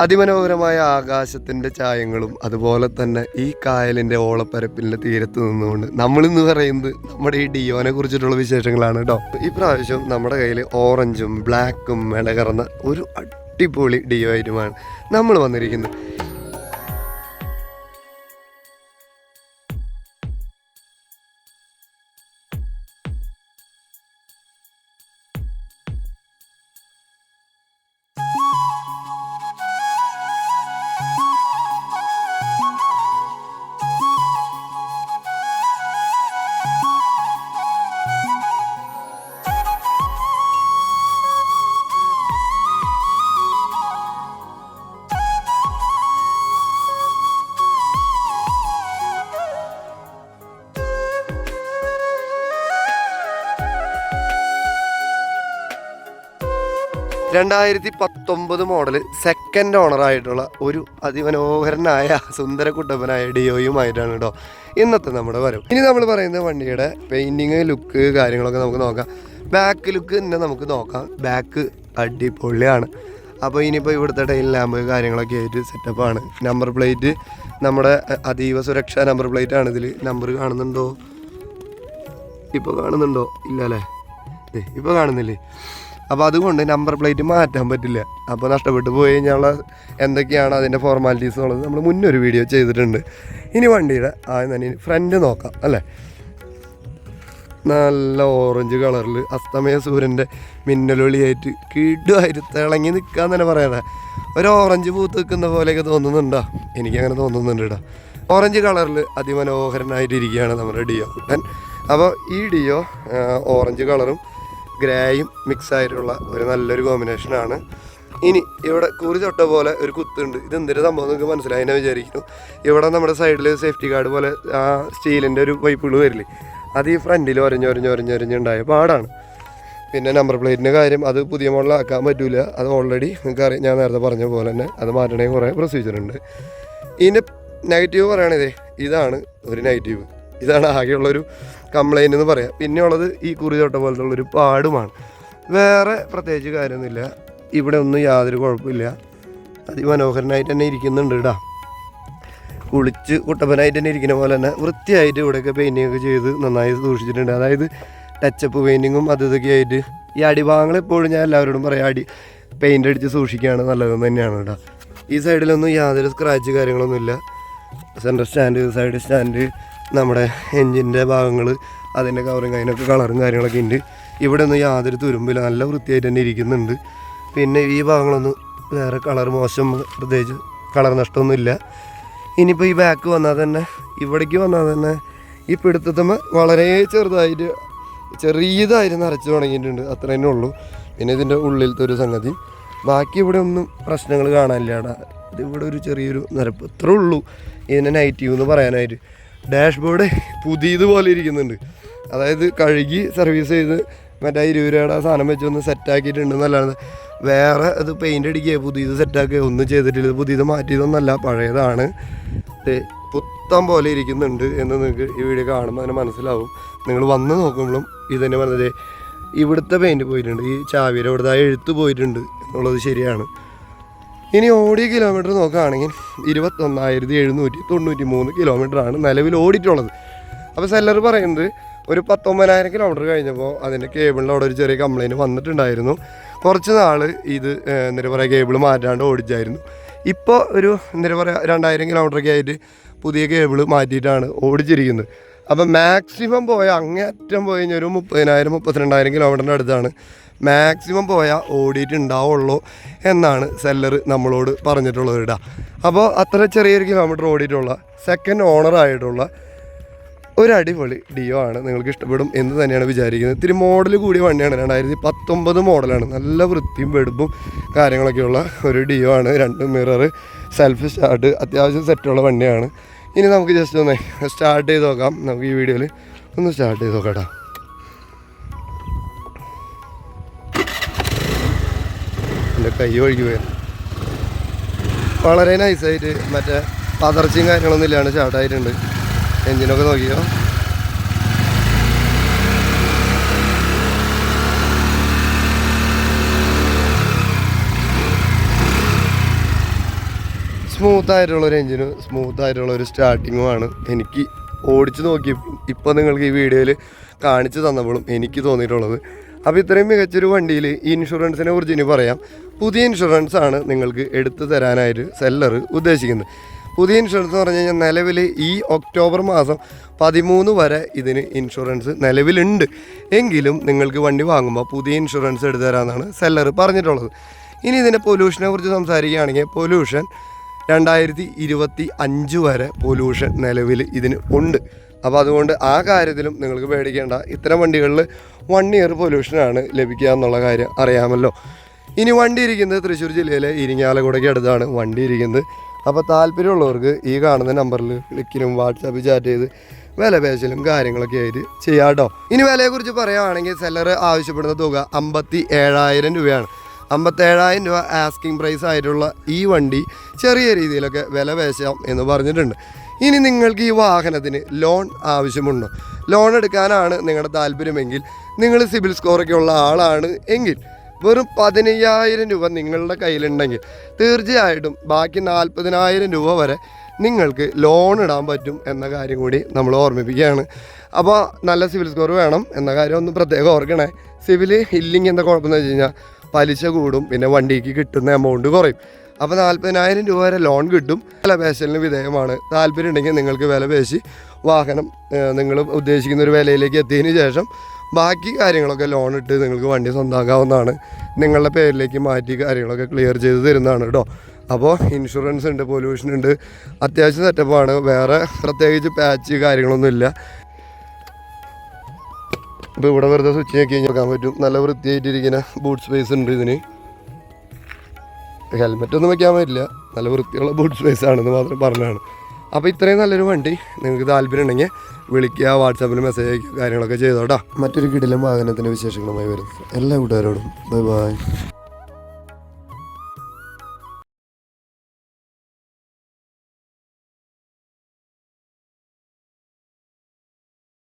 അതിമനോഹരമായ ആകാശത്തിന്റെ ചായങ്ങളും അതുപോലെ തന്നെ ഈ കായലിന്റെ ഓളപ്പരപ്പിന്റെ തീരത്ത് നിന്നുകൊണ്ട് നമ്മളിന്ന് പറയുന്നത് നമ്മുടെ ഈ ഡിയോനെ കുറിച്ചിട്ടുള്ള വിശേഷങ്ങളാണ് കേട്ടോ. ഈ പ്രാവശ്യം നമ്മുടെ കയ്യിൽ ഓറഞ്ചും ബ്ലാക്കും ഇടകറന്ന ഒരു അടിപൊളി ഡിയോ ഐറ്റമാണ് നമ്മൾ വന്നിരിക്കുന്നത്. രണ്ടായിരത്തി പത്തൊമ്പത് മോഡൽ സെക്കൻഡ് ഓണറായിട്ടുള്ള ഒരു അതിമനോഹരനായ സുന്ദര കുട്ടപ്പനായ ഡിയോയുമായിട്ടാണ് കേട്ടോ ഇന്നത്തെ നമ്മുടെ വരവ്. ഇനി നമ്മൾ പറയുന്ന വണ്ടിയുടെ പെയിന്റിങ് ലുക്ക് കാര്യങ്ങളൊക്കെ നമുക്ക് നോക്കാം. ബാക്ക് ലുക്ക് തന്നെ നമുക്ക് നോക്കാം. ബാക്ക് അടിപൊളിയാണ്. അപ്പോൾ ഇനിയിപ്പോൾ ഇവിടുത്തെ ടൈൽ ലാമ്പ് കാര്യങ്ങളൊക്കെ ആയിട്ട് സെറ്റപ്പാണ് നമ്പർ പ്ലേറ്റ് നമ്മുടെ അതീവ സുരക്ഷാ നമ്പർ പ്ലേറ്റ് ആണ് ഇതിൽ നമ്പർ കാണുന്നുണ്ടോ? ഇപ്പോൾ കാണുന്നുണ്ടോ? ഇല്ല അല്ലേ? ഇപ്പോൾ കാണുന്നില്ലേ? അപ്പോൾ അതുകൊണ്ട് നമ്പർ പ്ലേറ്റ് മാറ്റാൻ പറ്റില്ല. അപ്പോൾ നഷ്ടപ്പെട്ടു പോയി കഴിഞ്ഞാൽ എന്തൊക്കെയാണ് അതിന്റെ ഫോർമാലിറ്റീസ് എന്നുള്ളത് നമ്മൾ മുന്നേ ഒരു വീഡിയോ ചെയ്തിട്ടുണ്ട്. ഇനി വണ്ടിയുടെ ആദ്യം തന്നെ ഫ്രണ്ട് നോക്കാം അല്ലേ? നല്ല ഓറഞ്ച് കളറിൽ അസ്തമയ സൂര്യന്റെ മിന്നലൊളിയായിട്ട് കിടുമായിട്ട് തിളങ്ങി നിൽക്കാൻ തന്നെ പറയാതെ ഒരു ഓറഞ്ച് പൂത്ത് നിൽക്കുന്ന പോലെയൊക്കെ തോന്നുന്നുണ്ടോ? എനിക്കങ്ങനെ തോന്നുന്നുണ്ട് കേട്ടോ ഓറഞ്ച് കളറിൽ അതിമനോഹരനായിട്ടിരിക്കുകയാണ് നമ്മുടെ ഡിയോ അപ്പോൾ ഈ ഡിയോ ഓറഞ്ച് കളറും ഗ്രേയും മിക്സ് ആയിട്ടുള്ള ഒരു നല്ലൊരു കോമ്പിനേഷനാണ് ഇനി ഇവിടെ കുറി തൊട്ട പോലെ ഒരു കുത്തുണ്ട്. ഇത് എന്തൊരു സംഭവം നിങ്ങൾക്ക് മനസ്സിലായി എന്നെ വിചാരിക്കുന്നു. ഇവിടെ നമ്മുടെ സൈഡിൽ സേഫ്റ്റി ഗാർഡ് പോലെ ആ സ്റ്റീലിന്റെ ഒരു പൈപ്പുകൾ വരില്ലേ? അത് ഈ ഫ്രണ്ടിൽ ഒരഞ്ഞ് ഒരഞ്ഞ് ഒരഞ്ഞ് ഒരഞ്ഞുണ്ടായ പാടാണ്. പിന്നെ നമ്പർ പ്ലേറ്റിന്റെ കാര്യം അത് പുതിയ മോഡലാക്കാൻ പറ്റില്ല അത് ഓൾറെഡി നിങ്ങൾക്ക് അറിയാം ഞാൻ നേരത്തെ പറഞ്ഞ പോലെ തന്നെ അത് മാറ്റണേ കുറേ പ്രൊസീജിയർ ഉണ്ട്. ഇതിന്റെ നെഗറ്റീവ് പറയുകയാണിതേ ഇതാണ് ഒരു നെഗറ്റീവ്. ഇതാണ് ആകെയുള്ളൊരു കംപ്ലൈന്റ് എന്ന് പറയാം. പിന്നെയുള്ളത് ഈ കുറി തൊട്ട പോലത്തെ ഉള്ളൊരു പാടുമാണ്. വേറെ പ്രത്യേകിച്ച് കാര്യമൊന്നുമില്ല. ഇവിടെ ഒന്നും യാതൊരു കുഴപ്പമില്ല. അതിമനോഹരനായിട്ട് തന്നെ ഇരിക്കുന്നുണ്ട് ഇടാ കുളിച്ച് കുട്ടപ്പനായിട്ട് തന്നെ ഇരിക്കുന്ന പോലെ തന്നെ വൃത്തിയായിട്ട് ഇവിടെയൊക്കെ പെയിന്റിങ്ങൊക്കെ ചെയ്ത് നന്നായി സൂക്ഷിച്ചിട്ടുണ്ട്. അതായത് ടച്ചപ്പ് പെയിന്റിങ്ങും അത് ഇതൊക്കെ ആയിട്ട്. ഈ അടിഭാഗങ്ങൾ എപ്പോഴും ഞാൻ എല്ലാവരോടും പറയാം അടി പെയിന്റ് അടിച്ച് സൂക്ഷിക്കുകയാണ് നല്ലതെന്ന് തന്നെയാണ് കേട്ടോ ഈ സൈഡിലൊന്നും യാതൊരു സ്ക്രാച്ച് കാര്യങ്ങളൊന്നുമില്ല. സെന്റർ സ്റ്റാൻഡ് സൈഡ് സ്റ്റാൻഡ് നമ്മുടെ എൻജിന്റെ ഭാഗങ്ങൾ അതിന്റെ കവറും അതിനൊക്കെ കളറും കാര്യങ്ങളൊക്കെ ഉണ്ട്. ഇവിടെ ഒന്നും യാതൊരു തുരുമ്പില്ല നല്ല വൃത്തിയായിട്ട് തന്നെ ഇരിക്കുന്നുണ്ട്. പിന്നെ ഈ ഭാഗങ്ങളൊന്നും വേറെ കളർ മോശം പ്രത്യേകിച്ച് കളർ നഷ്ടമൊന്നുമില്ല. ഇനിയിപ്പോൾ ഈ ബാക്ക് വന്നാൽ തന്നെ ഇവിടേക്ക് വന്നാൽ തന്നെ ഈ പിടുത്തത്തമ്മ വളരെ ചെറുതായിട്ട് ചെറിയതായിട്ട് നിറച്ച് തുടങ്ങിയിട്ടുണ്ട്. അത്ര തന്നെ ഉള്ളൂ. പിന്നെ ഇതിന്റെ ഉള്ളിലത്തെ ഒരു സംഗതി. ബാക്കി ഇവിടെ ഒന്നും പ്രശ്നങ്ങൾ കാണാനില്ല ഇവിടെ ഒരു ചെറിയൊരു നിരപ്പ്. ഇത്രേ ഉള്ളൂ. ഇതിനെ നെഗറ്റീവ് എന്ന് പറയാനായിട്ട്. ഡാഷ്ബോർഡ് പുതിയതുപോലെ ഇരിക്കുന്നുണ്ട്. അതായത് കഴുകി സർവീസ് ചെയ്ത് മറ്റേ ഇരുപത് രൂപയുടെ ആ സാധനം വെച്ചൊന്ന് സെറ്റാക്കിയിട്ടുണ്ടെന്നല്ലാതെ വേറെ അത് പെയിന്റ് അടിക്കുക പുതിയത് സെറ്റാക്കുക ഒന്നും ചെയ്തിട്ടില്ല. പുതിയത് മാറ്റിയതൊന്നല്ല പഴയതാണ്. പുത്തം പോലെ ഇരിക്കുന്നുണ്ട് എന്ന് നിങ്ങൾക്ക് ഈ വീഡിയോ കാണുമ്പോൾ അതിന് മനസ്സിലാവും. നിങ്ങൾ വന്ന് നോക്കുമ്പോഴും ഇത് തന്നെ പറഞ്ഞത് ഇവിടുത്തെ പെയിന്റ് പോയിട്ടുണ്ട്. ഈ ചാവിയുടെ ഇവിടുത്തെ ആ എഴുത്ത് പോയിട്ടുണ്ട് എന്നുള്ളത് ശരിയാണ്. ഇനി ഓടിയ കിലോമീറ്റർ നോക്കുകയാണെങ്കിൽ ഇരുപത്തൊന്നായിരത്തി എഴുന്നൂറ്റി തൊണ്ണൂറ്റി മൂന്ന് കിലോമീറ്ററാണ് നിലവിൽ ഓടിയിട്ടുള്ളത്. അപ്പോൾ സെല്ലർ പറയുന്നത് ഒരു പത്തൊമ്പതിനായിരം കിലോമീറ്റർ കഴിഞ്ഞപ്പോൾ അതിന്റെ കേബിളിൽ അവിടെ ഒരു ചെറിയ കംപ്ലയിന്റ് വന്നിട്ടുണ്ടായിരുന്നു. കുറച്ച് നാൾ ഇത് എന്താ പറയുക കേബിൾ മാറ്റാണ്ട് ഓടിച്ചായിരുന്നു. ഇപ്പോൾ ഒരു എന്താ പറയുക രണ്ടായിരം കിലോമീറ്ററൊക്കെ ആയിട്ട് പുതിയ കേബിൾ മാറ്റിയിട്ടാണ് ഓടിച്ചിരിക്കുന്നത്. അപ്പം മാക്സിമം പോയ അങ്ങേറ്റം പോയി കഴിഞ്ഞാൽ ഒരു മുപ്പതിനായിരം മുപ്പത്തിരണ്ടായിരം കിലോമീറ്ററിന്റെ അടുത്താണ്. മാക്സിമം പോയാൽ ഓടിയിട്ടുണ്ടാവുള്ളൂ എന്നാണ് സെല്ലർ നമ്മളോട് പറഞ്ഞിട്ടുള്ളത് ഇടാ അപ്പോൾ അത്ര ചെറിയൊരു കിലോമീറ്റർ ഓടിയിട്ടുള്ള സെക്കൻഡ് ഓണർ ആയിട്ടുള്ള ഒരു അടിപൊളി ഡിയോ ആണ് നിങ്ങൾക്ക് ഇഷ്ടപ്പെടും എന്ന് തന്നെയാണ് വിചാരിക്കുന്നത്. ഇത്തിരി മോഡൽ കൂടിയ വണ്ടിയാണ് രണ്ടായിരത്തി പത്തൊമ്പത് മോഡലാണ് നല്ല വൃത്തിയും വെടുപ്പും കാര്യങ്ങളൊക്കെയുള്ള ഒരു ഡിയോ ആണ്. രണ്ട് മിറർ സെൽഫ് സ്റ്റാർട്ട് അത്യാവശ്യം സെറ്റുള്ള വണ്ടിയാണ്. ഇനി നമുക്ക് ജസ്റ്റ് ഒന്ന് സ്റ്റാർട്ട് ചെയ്ത് നോക്കാം. നമുക്ക് ഈ വീഡിയോയിൽ ഒന്ന് സ്റ്റാർട്ട് ചെയ്ത് നോക്കാം കേട്ടോ. എന്റെ കൈ ഒഴുകി പോയി. വളരെ നൈസായിട്ട് മറ്റേ പതർച്ചയും കാര്യങ്ങളൊന്നും ഇല്ലാണ്ട് സ്റ്റാർട്ടായിട്ടുണ്ട് എഞ്ചിനൊക്കെ നോക്കിയോ സ്മൂത്ത് ആയിട്ടുള്ള ഒരു എഞ്ചിനും സ്മൂത്ത് ആയിട്ടുള്ള ഒരു സ്റ്റാർട്ടിങ്ങുമാണ് എനിക്ക് ഓടിച്ചു നോക്കി ഇപ്പോൾ നിങ്ങൾക്ക് ഈ വീഡിയോയിൽ കാണിച്ചു തന്നപ്പോഴും എനിക്ക് തോന്നിയിട്ടുള്ളത്. അപ്പോൾ ഇത്രയും മികച്ചൊരു വണ്ടിയിൽ ഈ ഇൻഷുറൻസിനെ കുറിച്ച് ഇനി പറയാം. പുതിയ ഇൻഷുറൻസ് ആണ് നിങ്ങൾക്ക് എടുത്തു തരാനായിട്ട് സെല്ലർ ഉദ്ദേശിക്കുന്നത്. പുതിയ ഇൻഷുറൻസ് എന്ന് പറഞ്ഞു കഴിഞ്ഞാൽ നിലവിൽ ഈ ഒക്ടോബർ മാസം പതിമൂന്ന് വരെ ഇതിന് ഇൻഷുറൻസ് നിലവിലുണ്ട്. എങ്കിലും നിങ്ങൾക്ക് വണ്ടി വാങ്ങുമ്പോൾ പുതിയ ഇൻഷുറൻസ് എടുത്തു തരാമെന്നാണ് സെല്ലർ പറഞ്ഞിട്ടുള്ളത്. ഇനി ഇതിന്റെ പൊല്യൂഷനെ കുറിച്ച് സംസാരിക്കുകയാണെങ്കിൽ പൊല്യൂഷൻ രണ്ടായിരത്തി ഇരുപത്തി അഞ്ച് വരെ പൊല്യൂഷൻ നിലവിൽ ഇതിന് ഉണ്ട്. അപ്പോൾ അതുകൊണ്ട് ആ കാര്യത്തിലും നിങ്ങൾക്ക് പേടിക്കേണ്ട. ഇത്തരം വണ്ടികളിൽ വൺ ഇയർ പൊല്യൂഷനാണ് ലഭിക്കുക എന്നുള്ള കാര്യം അറിയാമല്ലോ. ഇനി വണ്ടി ഇരിക്കുന്നത് തൃശ്ശൂർ ജില്ലയിലെ ഇരിങ്ങാലക്കുടയ്ക്ക് അടുത്താണ് വണ്ടി ഇരിക്കുന്നത്. അപ്പോൾ താല്പര്യമുള്ളവർക്ക് ഈ കാണുന്ന നമ്പറിൽ വിളിക്കലും വാട്സാപ്പിൽ ചാറ്റ് ചെയ്ത് വില പേശലും കാര്യങ്ങളൊക്കെ ആയിട്ട് ചെയ്യാം കേട്ടോ ഇനി വിലയെക്കുറിച്ച് പറയുകയാണെങ്കിൽ സെല്ലർ ആവശ്യപ്പെടുന്ന തുക അമ്പത്തി ഏഴായിരം രൂപയാണ്. അമ്പത്തേഴായിരം രൂപ ആസ്കിംഗ് പ്രൈസ് ആയിട്ടുള്ള ഈ വണ്ടി ചെറിയ രീതിയിലൊക്കെ വില പേശാം എന്ന് പറഞ്ഞിട്ടുണ്ട്. ഇനി നിങ്ങൾക്ക് ഈ വാഹനത്തിന് ലോൺ ആവശ്യമുണ്ടോ? ലോൺ എടുക്കാനാണ് നിങ്ങളുടെ താല്പര്യമെങ്കിൽ നിങ്ങൾ സിബിൽ സ്കോറൊക്കെ ഉള്ള ആളാണ് എങ്കിൽ വെറും പതിനയ്യായിരം രൂപ നിങ്ങളുടെ കയ്യിലുണ്ടെങ്കിൽ തീർച്ചയായിട്ടും ബാക്കി നാൽപ്പതിനായിരം രൂപ വരെ നിങ്ങൾക്ക് ലോൺ ഇടാൻ പറ്റും എന്ന കാര്യം കൂടി നമ്മൾ ഓർമ്മിപ്പിക്കുകയാണ്. അപ്പോൾ നല്ല സിവിൽ സ്കോർ വേണം എന്ന കാര്യം ഒന്ന് പ്രത്യേകം ഓർക്കണേ. സിവിൽ ഇല്ലെങ്കിൽ എന്താ കുഴപ്പമെന്ന് വെച്ച് കഴിഞ്ഞാൽ പലിശ കൂടും പിന്നെ വണ്ടിക്ക് കിട്ടുന്ന എമൗണ്ട് കുറയും. അപ്പോൾ നാൽപ്പതിനായിരം രൂപ വരെ ലോൺ കിട്ടും. വില പേശലിന് വിധേയമാണ്. താല്പര്യം ഉണ്ടെങ്കിൽ നിങ്ങൾക്ക് വില പേശി വാഹനം നിങ്ങൾ ഉദ്ദേശിക്കുന്ന ഒരു വിലയിലേക്ക് എത്തിയതിന് ശേഷം ബാക്കി കാര്യങ്ങളൊക്കെ ലോൺ ഇട്ട് നിങ്ങൾക്ക് വണ്ടി സ്വന്തമാക്കാവുന്നതാണ് നിങ്ങളുടെ പേരിലേക്ക് മാറ്റി കാര്യങ്ങളൊക്കെ ക്ലിയർ ചെയ്ത് തരുന്നതാണ് കേട്ടോ. അപ്പോൾ ഇൻഷുറൻസ് ഉണ്ട് പൊല്യൂഷൻ ഉണ്ട്. അത്യാവശ്യം സെറ്റപ്പാണ് വേറെ പ്രത്യേകിച്ച് പാച്ച് കാര്യങ്ങളൊന്നും ഇല്ല ഇപ്പോൾ ഇവിടെ വെറുതെ സ്വിച്ച് ഞെക്കി കഴിഞ്ഞാൽ നോക്കാൻ പറ്റും. നല്ല വൃത്തിയായിട്ടിരിക്കുന്ന ബൂട്ട് സ്പേസ് ഉണ്ട് ഇതിന്. ഹെൽമെറ്റ് ഒന്നും വയ്ക്കാൻ പറ്റില്ല. നല്ല വൃത്തിയുള്ള ബൂട്ട് സ്പേസ് ആണെന്ന് മാത്രം പറഞ്ഞതാണ്. അപ്പോൾ ഇത്രയും നല്ലൊരു വണ്ടി നിങ്ങൾക്ക് താല്പര്യം ഉണ്ടെങ്കിൽ വിളിക്കുക വാട്സാപ്പിൽ മെസ്സേജ് അയക്കുക കാര്യങ്ങളൊക്കെ ചെയ്തോട്ടോ. മറ്റൊരു കിടിലം വാഹനത്തിന്റെ വിശേഷങ്ങളുമായി വരുന്നത് എല്ലാ കൂട്ടുകാരോടും. Bye bye